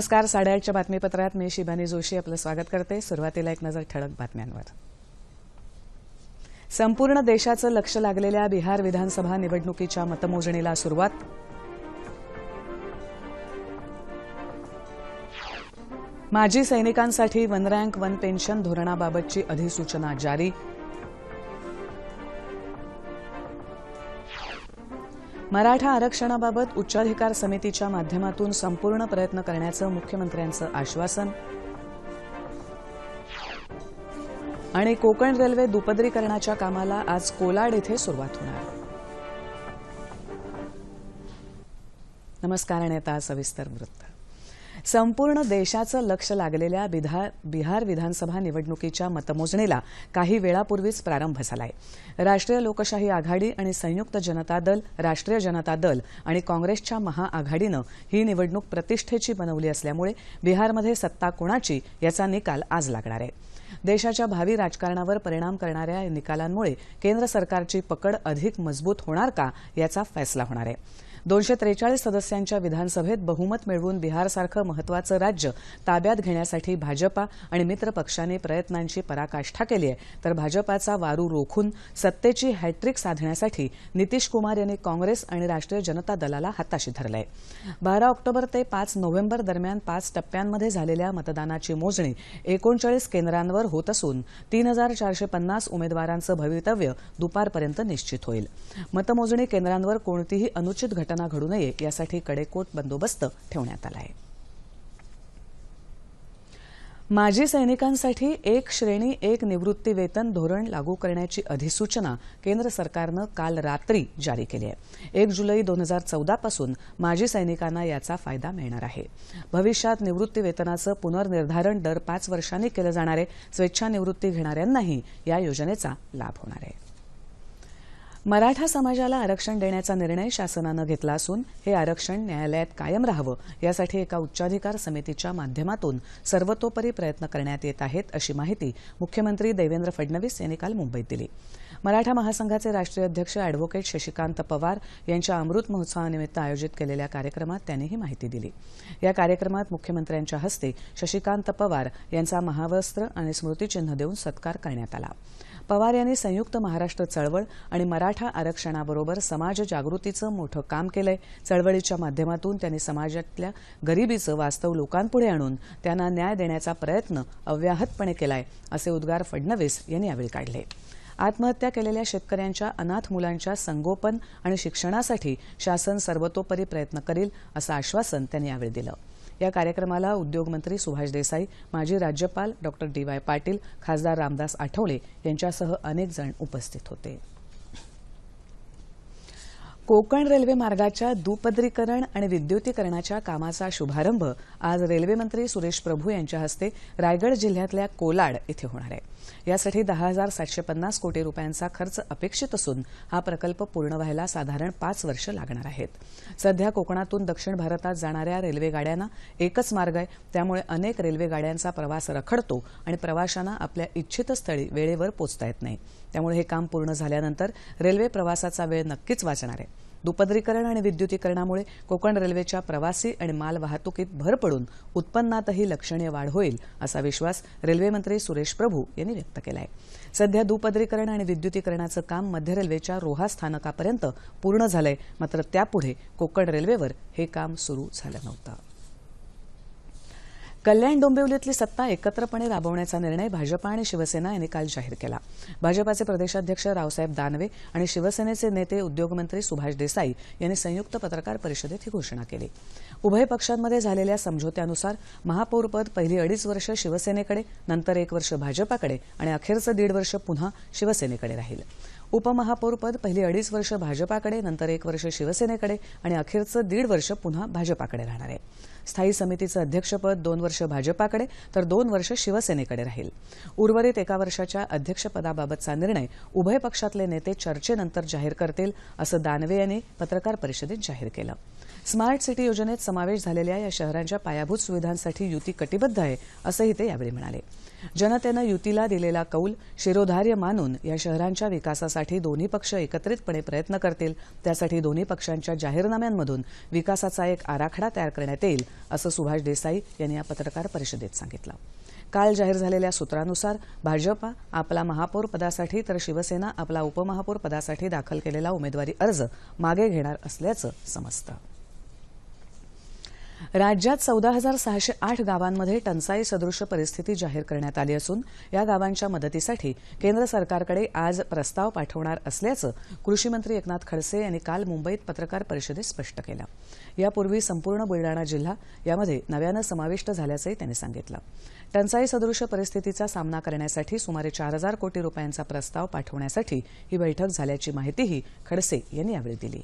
नमस्कार साडेआठच्या बातमीपत्रात मी शिबानी जोशी आपलं स्वागत करते. सुरुवातीला एक नजर ठळक बातम्यांवर. संपूर्ण देशाचं लक्ष लागलेल्या बिहार विधानसभा निवडणुकीच्या मतमोजणीला सुरुवात. माजी सैनिकांसाठी वन रँक वन पेन्शन धोरणाबाबतची अधिसूचना जारी. मराठा आरक्षणाबाबत उच्चाधिकार समितीच्या माध्यमातून संपूर्ण प्रयत्न करण्याचं मुख्यमंत्र्यांचं आश्वासन. आणि कोकण रेल्वे दुपदरीकरणाच्या कामाला आज कोलाड इथे सुरुवात होणार. नमस्कार आणि आता सविस्तर वृत्त. संपूर्ण देशाचं लक्ष लागलेल्या बिधा बिहार विधानसभा निवडणुकीच्या मतमोजणीला काही वेळापूर्वीच प्रारंभ झालाय. राष्ट्रीय लोकशाही आघाडी आणि संयुक्त जनता दल राष्ट्रीय जनता दल आणि काँग्रेसच्या महाआघाडीनं ही निवडणूक प्रतिष्ठेची बनवली असल्यामुळे बिहारमध्ये सत्ता कोणाची याचा निकाल आज लागणार आहे. देशाच्या भावी राजकारणावर परिणाम करणाऱ्या या निकालांमुळे केंद्र सरकारची पकड अधिक मजबूत होणार का याचा फैसला होणार आहे. दोनशे त्रेचाळीस सदस्यांच्या विधानसभेत बहुमत मिळवून बिहारसारखं महत्वाचं राज्य ताब्यात घेण्यासाठी भाजपा आणि मित्रपक्षाने प्रयत्नांची पराकाष्ठा केली आहे. तर भाजपाचा वारू रोखून सत्तेची हॅट्रिक साधण्यासाठी नितीश कुमार यांनी काँग्रेस आणि राष्ट्रीय जनता दलाला हाताशी धरलंय. बारा ऑक्टोबर ते पाच नोव्हेंबर दरम्यान पाच टप्प्यांमध्ये झालेल्या मतदानाची मोजणी एकोणचाळीस केंद्रांवर होत असून तीन हजार चारशे पन्नास उमेदवारांचं भवितव्य दुपारपर्यंत निश्चित होईल. मतमोजणी केंद्रांवर कोणतीही अनुचित घटना घडू नये यासाठी कडेकोट बंदोबस्त ठेवण्यात आला आहे. माजी सैनिकांसाठी एक श्रेणी एक निवृत्ती वेतन धोरण लागू करण्याची अधिसूचना केंद्र सरकारनं काल रात्री जारी केली आहे. एक जुलै दोन हजार चौदापासून माजी सैनिकांना याचा फायदा मिळणार आहे. भविष्यात निवृत्ती वेतनाचं पुनर्निर्धारण दर पाच वर्षांनी केलं जाणार आहे. स्वेच्छानिवृत्ती घेणाऱ्यांनाही या योजनेचा लाभ होणार आहे. मराठा समाजाला आरक्षण देण्याचा निर्णय शासनानं घेतला असून हे आरक्षण न्यायालयात कायम राहावं यासाठी एका उच्चाधिकार समितीच्या माध्यमातून सर्वतोपरी प्रयत्न करण्यात येत आहेत अशी माहिती मुख्यमंत्री देवेंद्र फडणवीस यांनी काल मुंबईत दिली. मराठा महासंघाचे राष्ट्रीय अध्यक्ष अॅडव्होकेट शशिकांत पवार यांच्या अमृत महोत्सवानिमित्त आयोजित केलेल्या कार्यक्रमात त्यांनी ही माहिती दिली. या कार्यक्रमात मुख्यमंत्र्यांच्या हस्ते शशिकांत पवार यांचा महावस्त्र आणि स्मृतिचिन्ह देऊन सत्कार करण्यात आला. पवार यांनी संयुक्त महाराष्ट्र चळवळ आणि मराठा आरक्षणाबरोबर समाज जागृतीचं मोठं काम केलंय. चळवळीच्या माध्यमातून त्यांनी समाजातल्या गरिबीचं वास्तव लोकांपुढे आणून त्यांना न्याय देण्याचा प्रयत्न अव्याहतपणे केलाय असे उद्गार फडणवीस यांनी यावेळी काढले. आत्महत्या केलेल्या शेतकऱ्यांच्या अनाथ मुलांच्या संगोपन आणि शिक्षणासाठी शासन सर्वतोपरी प्रयत्न करील असं आश्वासन त्यांनी यावेळी दिलं. या कार्यक्रमाला उद्योगमंत्री सुभाष देसाई माजी राज्यपाल डॉक्टर डी वाय पाटील खासदार रामदास आठवले यांच्यासह अनेक जण उपस्थित होते. कोकण रेल्वे मार्गाच्या दुपदरीकरण आणि विद्युतीकरणाच्या कामाचा शुभारंभ आज रेल्वेमंत्री सुरेश प्रभू यांच्या हस्ते रायगड जिल्ह्यातल्या कोलाड इथे होणार आहे. यासाठी दहा हजार सातशे पन्नास कोटी रुपयांचा खर्च अपेक्षित असून हा प्रकल्प पूर्ण व्हायला साधारण पाच वर्ष लागणार आहेत. सध्या कोकणातून दक्षिण भारतात जाणाऱ्या रेल्वे गाड्यांना एकच मार्ग आहे. त्यामुळे अनेक रेल्वे गाड्यांचा प्रवास रखडतो आणि प्रवाशांना आपल्या इच्छित स्थळी वेळेवर पोचता येत नाही. त्यामुळे हे काम पूर्ण झाल्यानंतर रेल्वे प्रवासाचा वेळ नक्कीच वाचणार आहे. दुपदरीकरण आणि विद्युतीकरणामुळे कोकण रेल्वेच्या प्रवासी आणि माल वाहतुकीत भर पडून उत्पन्नातही लक्षणीय वाढ होईल असा विश्वास रेल्वेमंत्री सुरेश प्रभू यांनी व्यक्त केला आहे सध्या दुपदरीकरण आणि विद्युतीकरणाचं काम मध्य रेल्वेच्या रोहा स्थानकापर्यंत पूर्ण झालंय मात्र त्यापुढे कोकण रेल्वेवर हे काम सुरू झालं नव्हतं. कल्याण डोंबिवलीतली सत्ता एकत्रपणे राबवण्याचा निर्णय भाजपा आणि शिवसेना यांनी काल जाहीर केला. भाजपाचे प्रदेशाध्यक्ष रावसाहेब दानवे आणि शिवसेनेचे नेते उद्योगमंत्री सुभाष देसाई यांनी संयुक्त पत्रकार परिषदेत ही घोषणा केली. उभय पक्षांमध्ये झालेल्या समझोत्यानुसार महापौरपद पहिली अडीच वर्ष शिवसेनेकडे नंतर एक वर्ष भाजपाकडे आणि अखेरचं दीड वर्ष पुन्हा शिवसेनेकडे राहील. उपमहापौरपद पहिली अडीच वर्ष भाजपाकडे नंतर एक वर्ष शिवसेनेकडे आणि अखेरचं दीड वर्ष पुन्हा भाजपाकडे राहणार आहे. स्थायी समितीचं अध्यक्षपद दोन वर्ष भाजपाकडे तर दोन वर्ष शिवसेनेकडे राहील. उर्वरित एका वर्षाच्या अध्यक्षपदाबाबतचा निर्णय उभय पक्षातले नेते चर्चेनंतर जाहीर करतील असं दानवे यांनी पत्रकार परिषदेत जाहीर केलं. स्मार्ट सिटी योजनेत समावेश झालेल्या या शहरांच्या पायाभूत सुविधांसाठी युती कटिबद्ध आहे असंही ते यावेळी म्हणाले. जनतेनं युतीला दिलेला कौल शिरोधार्य मानून या शहरांच्या विकासासाठी दोन्ही पक्ष एकत्रितपणे प्रयत्न करतील त्यासाठी दोन्ही पक्षांच्या जाहीरनाम्यांमधून विकासाचा एक आराखडा तयार करण्यात येईल असं सुभाष देसाई यांनी या पत्रकार परिषदेत सांगितलं. काल जाहीर झालेल्या सूत्रानुसार भाजपा आपला महापौर पदासाठी तर शिवसेना आपला उपमहापौर पदासाठी दाखल केलेला उमेदवारी अर्ज मागे घेणार असल्याचं समजतं. राज्यात चौदा हजार सहाशे आठ गावांमध्ये टंचाई सदृश परिस्थिती जाहीर करण्यात आली असून या गावांच्या मदतीसाठी केंद्र सरकारकडे आज प्रस्ताव पाठवणार असल्याचं कृषीमंत्री एकनाथ खडसे यांनी काल मुंबईत पत्रकार परिषदेत स्पष्ट केलं. यापूर्वी संपूर्ण बुलडाणा जिल्हा यामध्ये नव्यानं समाविष्ट झाल्याचंही त्यांनी सांगितलं. टंचाई सदृश परिस्थितीचा सामना करण्यासाठी सुमारे चार हजार कोटी रुपयांचा प्रस्ताव पाठवण्यासाठी ही बैठक झाल्याची माहितीही खडसे यांनी यावेळी दिली.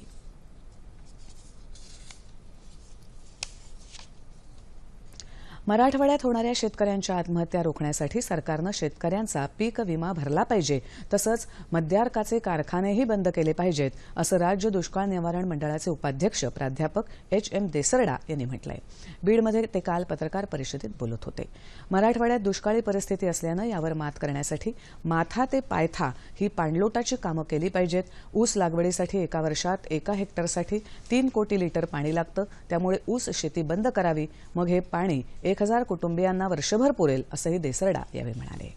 मराठवाड्यात होणाऱ्या शेतकऱ्यांच्या आत्महत्या रोखण्यासाठी सरकारनं शेतकऱ्यांचा पीक विमा भरला पाहिजे. तसंच मद्यार्काचे कारखानेही बंद केले पाहिजेत असं राज्य दुष्काळ निवारण मंडळाचे उपाध्यक्ष प्राध्यापक एच एम देसरडा यांनी म्हटलंय. बीडमध्ये ते काल पत्रकार परिषदेत बोलत होते. मराठवाड्यात दुष्काळी परिस्थिती असल्यानं यावर मात करण्यासाठी माथा ते पायथा ही पाणलोटाची कामं केली पाहिजेत. ऊस लागवडीसाठी एका वर्षात एका हेक्टरसाठी तीन कोटी लिटर पाणी लागतं. त्यामुळे ऊस शेती बंद करावी. मग हे पाणी एक एक हजार कुटुंबियांना वर्षभर पुरेल असंही देसरडा यावेळी म्हणाले.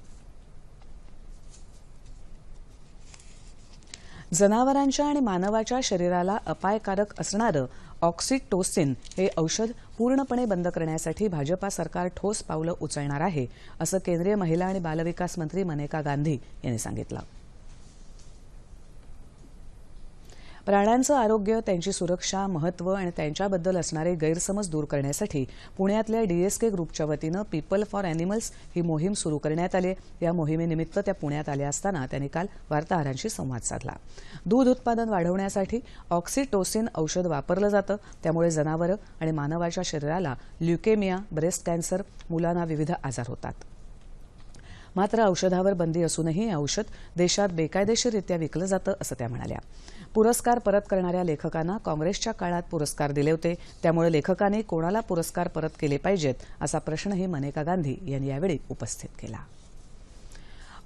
जनावरांच्या आणि मानवाच्या शरीराला अपायकारक असणारं ऑक्सिटोसिन हे औषध पूर्णपणे बंद करण्यासाठी भाजपा सरकार ठोस पावलं उचलणार आहे असं केंद्रीय महिला आणि बालविकास मंत्री मनेका गांधी यांनी सांगितलं. प्राण्यांचं आरोग्य त्यांची सुरक्षा महत्त्व आणि त्यांच्याबद्दल असणारे गैरसमज दूर करण्यासाठी पुण्यातल्या डीएसके ग्रुपच्या वतीनं पीपल फॉर अॅनिमल्स ही मोहीम सुरू करण्यात आली. या मोहिमेनिमित्त त्या पुण्यात आल्या असताना त्यांनी काल वार्ताहरांशी संवाद साधला. दूध उत्पादन वाढवण्यासाठी ऑक्सिटोसिन औषध वापरलं जातं. त्यामुळे जनावरं आणि मानवाच्या शरीराला ल्युकेमिया ब्रेस्ट कॅन्सर मुलांना विविध आजार होतात. मात्र औषधावर बंदी असूनही हे औषध देशात बेकायदेशीररित्या विकलं जातं असं त्या म्हणाल्या. पुरस्कार परत करणाऱ्या लेखकांना काँग्रेसच्या काळात पुरस्कार दिले होते. त्यामुळे लेखकांनी कोणाला पुरस्कार परत केले पाहिजेत असा प्रश्नही मनेका गांधी यांनी यावेळी उपस्थित केला.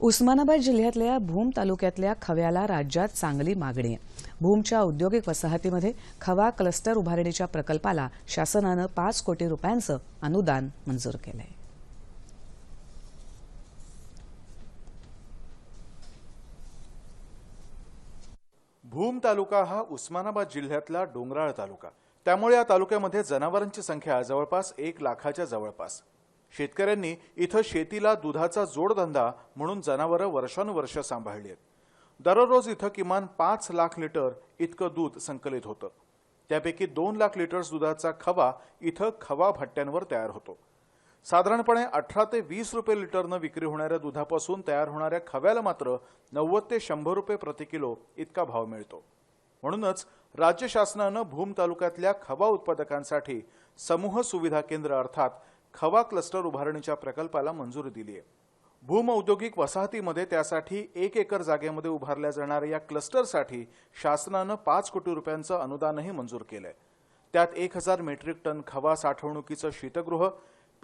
उस्मानाबाद जिल्ह्यातल्या भूम तालुक्यातल्या खव्याला राज्यात चांगली मागणी. आहे भूमच्या औद्योगिक वसाहतीमध्ये खवा क्लस्टर उभारणीच्या प्रकल्पाला शासनानं पाच कोटी रुपयांचं अनुदान मंजूर केलं आहे भूम तालुका हा उस्मानाबाद जिल्ह्यातला डोंगराळ तालुका. त्यामुळे या तालुक्यामध्ये जनावरांची संख्या जवळपास एक लाखाच्या जवळपास. शेतकऱ्यांनी इथं शेतीला दुधाचा जोडधंदा म्हणून जनावरं वर्षानुवर्ष सांभाळली आहेत. दररोज इथं किमान पाच लाख लिटर इतकं दूध संकलित होतं. त्यापैकी दोन लाख लिटर्स दुधाचा खवा इथं खवा भट्ट्यांवर तयार होतो. साधारणपणे अठरा ते वीस रुपये लिटरनं विक्री होणाऱ्या दुधापासून तयार होणाऱ्या खव्याला मात्र नव्वद ते शंभर रुपये प्रति किलो इतका भाव मिळतो. म्हणूनच राज्य शासनानं भूम तालुक्यातल्या खवा उत्पादकांसाठी समूह सुविधा केंद्र अर्थात खवा क्लस्टर उभारणीच्या प्रकल्पाला मंजुरी दिली आहे भूम औद्योगिक वसाहतीमध्ये त्यासाठी एक एकर जागेमध्ये उभारल्या जाणाऱ्या या क्लस्टरसाठी शासनानं पाच कोटी रुपयांचं अनुदानही मंजूर केलंय. त्यात एक हजार मेट्रिक टन खवा साठवणुकीचं शीतगृह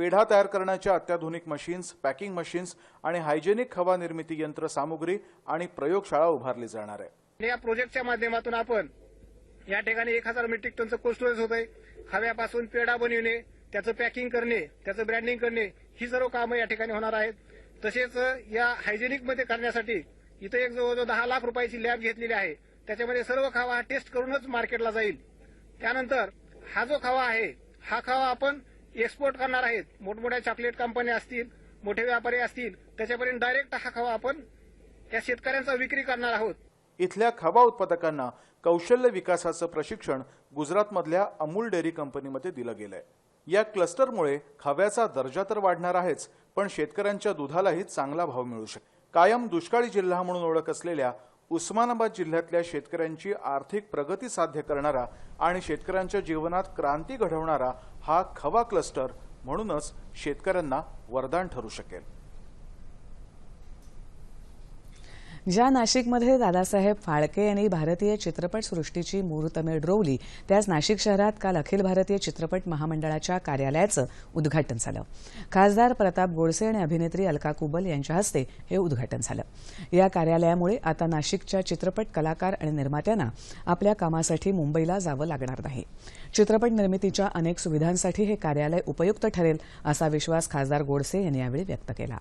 पेढा तयार करण्याच्या अत्याधुनिक मशीन्स पॅकिंग मशीन्स आणि हायजेनिक खवा निर्मिती यंत्र सामुग्री आणि प्रयोगशाळा उभारली जाणार आहे. या प्रोजेक्टच्या माध्यमातून आपण या ठिकाणी एक हजार मेट्रिक टनचं कोल्ड स्टोरेज होत आहे हव्यापासून पेढा बनविणे त्याचं पॅकिंग करणे त्याचं ब्रँडिंग करणे ही सर्व कामं या ठिकाणी होणार आहेत. तसेच या हायजेनिकमध्ये करण्यासाठी इथं एक जवळजवळ दहा लाख रुपयाची लॅब घेतलेली आहे. त्याच्यामध्ये सर्व खावा हा टेस्ट करूनच मार्केटला जाईल. त्यानंतर हा जो खावा आहे हा खावा आपण एक्सपोर्ट करणार आहेत. मोठमोठ्या चॉकलेट कंपन्या असतील मोठे व्यापारी असतील त्याच्यापर्यंत डायरेक्ट हा खावा आपण त्या शेतकऱ्यांचा विक्री करणार आहोत. इथल्या खवा उत्पादकांना कौशल्य विकासाचं प्रशिक्षण गुजरातमधल्या अमूल डेअरी कंपनीमध्ये दिलं गेलंय. या क्लस्टरमुळे खव्याचा दर्जा तर वाढणार आहेच पण शेतकऱ्यांच्या दुधालाही चांगला भाव मिळू शकेल. कायम दुष्काळी जिल्हा म्हणून ओळख असलेल्या उस्मानाबाद जिल्ह्यातल्या शेतकऱ्यांची आर्थिक प्रगती साध्य करणारा आणि शेतकऱ्यांच्या जीवनात क्रांती घडवणारा हा खवा क्लस्टर म्हणूनच शेतकऱ्यांना वरदान ठरू शकेल. ज्या नाशिकमध्ये दादासाहेब फाळके यांनी भारतीय चित्रपटसृष्टीची मुहूर्तमेळ रोवली त्याच नाशिक शहरात काल अखिल भारतीय चित्रपट महामंडळाच्या कार्यालयाचं उद्घाटन झालं. खासदार प्रताप गोडसे आणि अभिनेत्री अलका कुबल यांच्या हस्ते हे उद्घाटन झालं. या कार्यालयामुळे आता नाशिकच्या चित्रपट कलाकार आणि निर्मात्यांना आपल्या कामासाठी मुंबईला जावं लागणार नाही. चित्रपट निर्मितीच्या अनेक सुविधांसाठी हे कार्यालय उपयुक्त ठरेल असा विश्वास खासदार गोडसे यांनी यावेळी व्यक्त केला.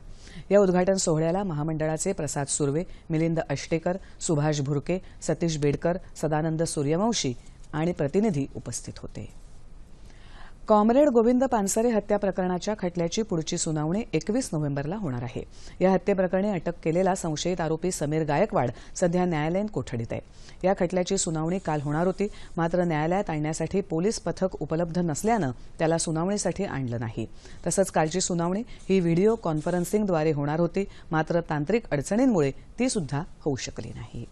या उद्घाटन सोहळ्याला महामंडळाचे प्रसाद सुर्वे मिलिंद अष्टेकर सुभाष भुरके सतीश बेडकर सदानंद सूर्यवंशी आणि प्रतिनिधी उपस्थित होते. कॉम्रेड गोविंद पानसरे हत्या प्रकरणाच्या खटल्याची पुढची सुनावणी एकवीस नोव्हेंबरला होणार आहे. या हत्येप्रकरणी अटक केलेला संशयित आरोपी समीर गायकवाड सध्या न्यायालयीन कोठडीत आहे. या खटल्याची सुनावणी काल होणार होती मात्र न्यायालयात आणण्यासाठी पोलीस पथक उपलब्ध नसल्यानं त्याला सुनावणीसाठी आणलं नाही. तसंच कालची सुनावणी ही व्हिडिओ कॉन्फरन्सिंगद्वारे होणार होती मात्र तांत्रिक अडचणींमुळे ती सुद्धा होऊ शकली नाही.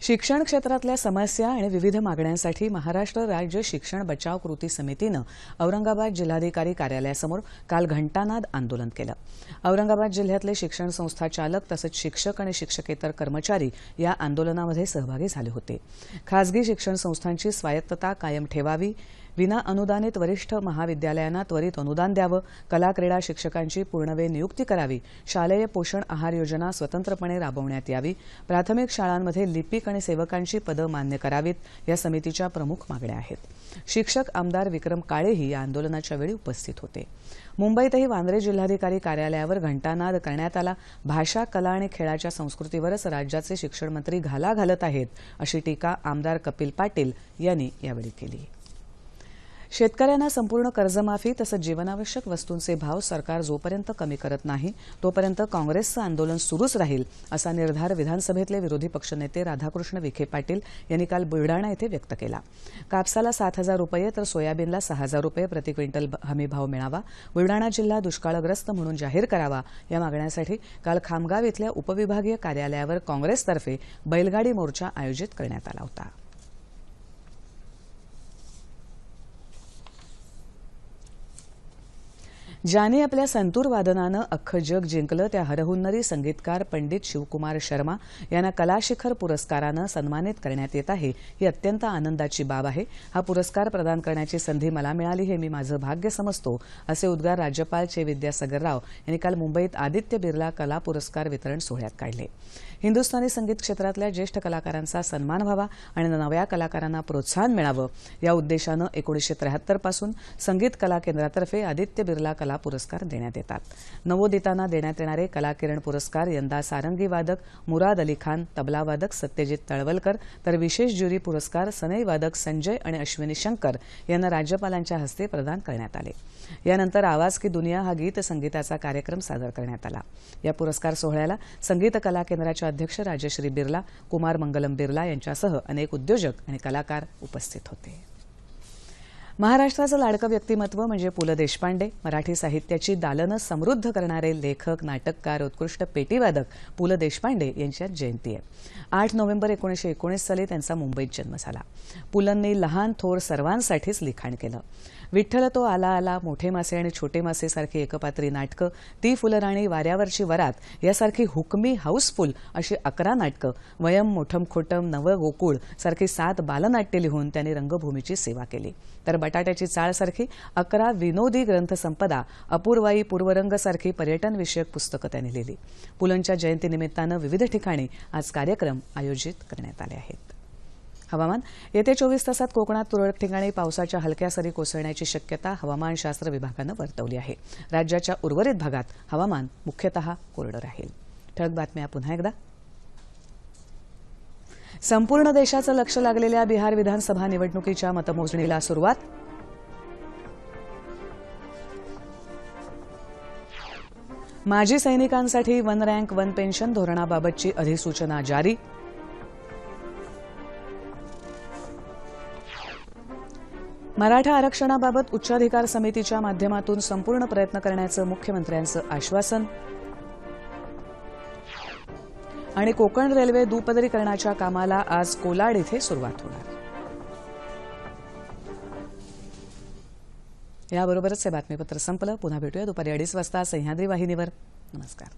शिक्षण क्षेत्रातल्या समस्या आणि विविध मागण्यांसाठी महाराष्ट्र राज्य शिक्षण बचाव कृती समितीनं औरंगाबाद जिल्हाधिकारी कार्यालयासमोर काल घंटानाद आंदोलन केलं. औरंगाबाद जिल्ह्यातले शिक्षण संस्था चालक तसंच शिक्षक आणि शिक्षकेतर कर्मचारी या आंदोलनामध्ये सहभागी झाले होते. खासगी शिक्षण संस्थांची स्वायत्तता कायम ठेवावी विना अनुदानित वरिष्ठ महाविद्यालयांना त्वरित अनुदान द्यावं. कला क्रीडा शिक्षकांची पूर्णवेळ नियुक्ती करावी. शालेय पोषण आहार योजना स्वतंत्रपणे राबवण्यात यावी. प्राथमिक शाळांमध्ये लिपिक आणि सेवकांची पदं मान्य करावीत या समितीच्या प्रमुख मागण्या आहेत. शिक्षक आमदार विक्रम काळेही या आंदोलनाच्या वेळी उपस्थित होते. मुंबईतही वांद्रे जिल्हाधिकारी कार्यालयावर घंटानाद करण्यात आला. भाषा कला आणि खेळाच्या संस्कृतीवरच राज्याचे शिक्षण मंत्री घाला घालत आहेत अशी टीका आमदार कपिल पाटील यांनी यावेळी केली. शेतकऱ्यांना संपूर्ण कर्जमाफी तसंच जीवनावश्यक वस्तूंचे भाव सरकार जोपर्यंत कमी करत नाही तोपर्यंत काँग्रेसचं आंदोलन सुरूच राहील असा निर्धार विधानसभेतले विरोधी पक्षनेते राधाकृष्ण विखे पाटील यांनी काल बुलडाणा येथे व्यक्त केला. कापसाला सात हजार रुपये तर सोयाबीनला सहा हजार रुपये प्रति क्विंटल हमीभाव मिळावा बुलडाणा जिल्हा दुष्काळग्रस्त म्हणून जाहीर करावा या मागण्यासाठी काल खामगाव इथल्या उपविभागीय कार्यालयावर काँग्रेसतर्फे बैलगाडी मोर्चा आयोजित करण्यात आला होता. ज्याने आपल्या संतूर वादनानं अख्खं जग जिंकलं त्या हरहुन्नरी संगीतकार पंडित शिवकुमार शर्मा यांना कलाशिखर पुरस्कारानं सन्मानित करण्यात येत आहे. ही अत्यंत आनंदाची बाब आहे. हा पुरस्कार प्रदान करण्याची संधी मला मिळाली हे मी माझं भाग्य समजतो असे उद्गार राज्यपाल चे विद्यासागर राव यांनी काल मुंबईत आदित्य बिर्ला कला पुरस्कार वितरण सोहळ्यात काढले. हिंदुस्थानी संगीत क्षेत्रातल्या ज्येष्ठ कलाकारांचा सन्मान व्हावा आणि नव्या कलाकारांना प्रोत्साहन मिळावं या उद्देशानं एकोणीसशे त्र्याहत्तरपासून संगीत कला केंद्रातर्फे आदित्य बिर्ला कला पुरस्कार देण्यात येतात. नवोदितांना देण्यात येणारे कलाकिरण पुरस्कार यंदा सारंगी वादक मुराद अली खान तबलावादक सत्यजित तळवलकर तर विशेष ज्युरी पुरस्कार सनई वादक संजय आणि अश्विनी शंकर यांना राज्यपालांच्या हस्ते प्रदान करण्यात आले. यानंतर आवाज की दुनिया हा गीत संगीताचा कार्यक्रम सादर करण्यात आला. या पुरस्कार सोहळ्याला संगीत कला केंद्राच्या अध्यक्ष राजश्री बिर्ला कुमार मंगलम बिर्ला यांच्यासह अनेक उद्योजक आणि कलाकार उपस्थित होते. महाराष्ट्राचं लाडकं व्यक्तिमत्व म्हणजे पु ल देशपांडे. मराठी साहित्याची दालनं समृद्ध करणारे लेखक नाटककार उत्कृष्ट पेटीवादक पु ल देशपांडे यांच्या जयंती आहे. आठ नोव्हेंबर एकोणीसशे एकोणीस साली त्यांचा मुंबईत जन्म झाला. पुलंनी लहान थोर सर्वांसाठीच लिखाण केलं. विठ्ठल तो आला आला मोठे मासे आणि छोटे मासे सारखी एकपात्री नाटकं ती फुलराणी वाऱ्यावरची वरात यासारखी हुकमी हाऊसफुल अशी अकरा नाटकं वयम मोठम खोटम नव गोकुळ सारखी सात बालनाट्य लिहून त्यांनी रंगभूमीची सेवा केली. तर बटाट्याची चाळसारखी अकरा विनोदी ग्रंथसंपदा अपूर्वाई पूर्वरंगसारखी पर्यटनविषयक पुस्तकं त्यांनी लिहिली. पुलंच्या जयंतीनिमित्तानं विविध ठिकाणी आज कार्यक्रम आयोजित करण्यात आले आहेत. हवामान येत्या चोवीस तासात कोकणात तुरळक ठिकाणी पावसाच्या हलक्या सरी कोसळण्याची शक्यता हवामानशास्त्र विभागानं वर्तवली आहे. राज्याच्या उर्वरित भागात हवामान मुख्यतः कोरडं राहील. ठळक बातम्या पुन्हा एकदा. संपूर्ण देशाचं लक्ष लागलेल्या बिहार विधानसभा निवडणुकीच्या मतमोजणीला सुरुवात. माजी सैनिकांसाठी वन रँक वन पेन्शन धोरणाबाबतची अधिसूचना जारी. मराठा आरक्षणाबाबत उच्चाधिकार समितीच्या माध्यमातून संपूर्ण प्रयत्न करण्याचं मुख्यमंत्र्यांचं आश्वासन. आणि कोकण रेल्वे दुपदरीकरणाच्या कामाला आज कोलाड इथे सुरुवात होणार. याबरोबरच हे बातमीपत्र संपलं. पुन्हा भेटूया दुपारी अडीच वाजता सह्याद्री वाहिनीवर. नमस्कार.